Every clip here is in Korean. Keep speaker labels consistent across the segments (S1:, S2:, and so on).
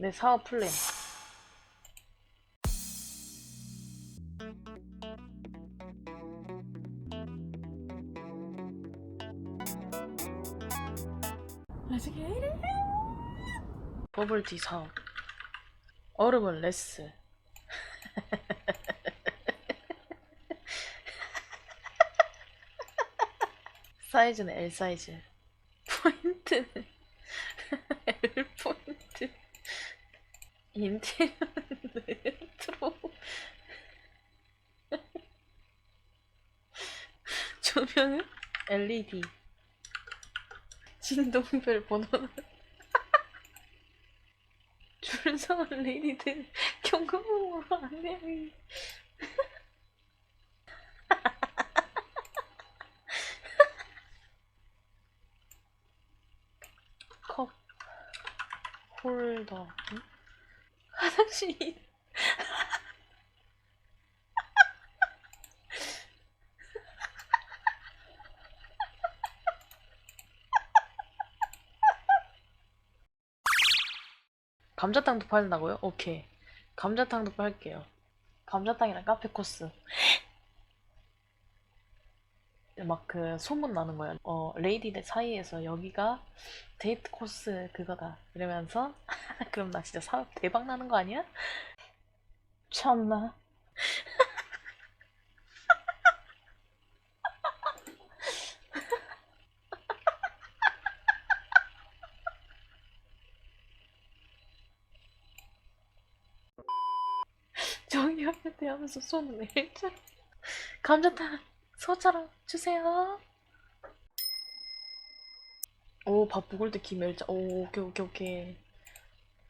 S1: 내 사업 플랜. 버블티 사업. 얼음은 레스. 사이즈는 L 사이즈. 포인트는 L 포인트. 인테리어는 레트로. 조명은 LED. 진동별 번호는 줄서는 레이디들 경고음으로 안내하기. 컵 홀더 응? 화장실 감자탕도 팔다고요? 오케이. 감자탕도 팔게요. 감자탕이랑 카페 코스 막 그 소문 나는 거야 어 레이디들 사이에서 여기가 데이트 코스 그거다 이러면서 그럼 나 진짜 사업 대박 나는 거 아니야? 참나. 정이 없는데 하면서 손을 일자 감자탕 소처럼 주세요. 오 밥 먹을 때 김일자. 오 오케이 오케이 오케이.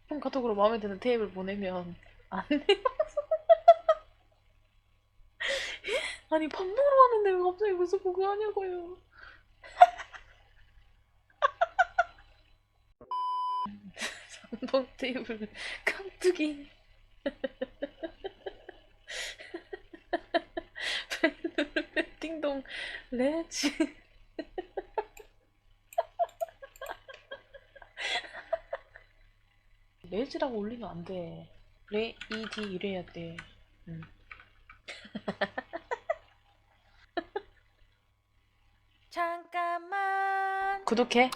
S1: 형 카톡으로 마음에 드는 테이블 보내면 안 돼요? 아니 밥 먹으러 왔는데 왜 갑자기 무슨 그거 하냐고요. 삼봉 테이블 깍두기 띵동 레지 레지라고 올리면 안 돼. 레 이디 이래야 돼. 응.
S2: 잠깐만
S1: 구독해.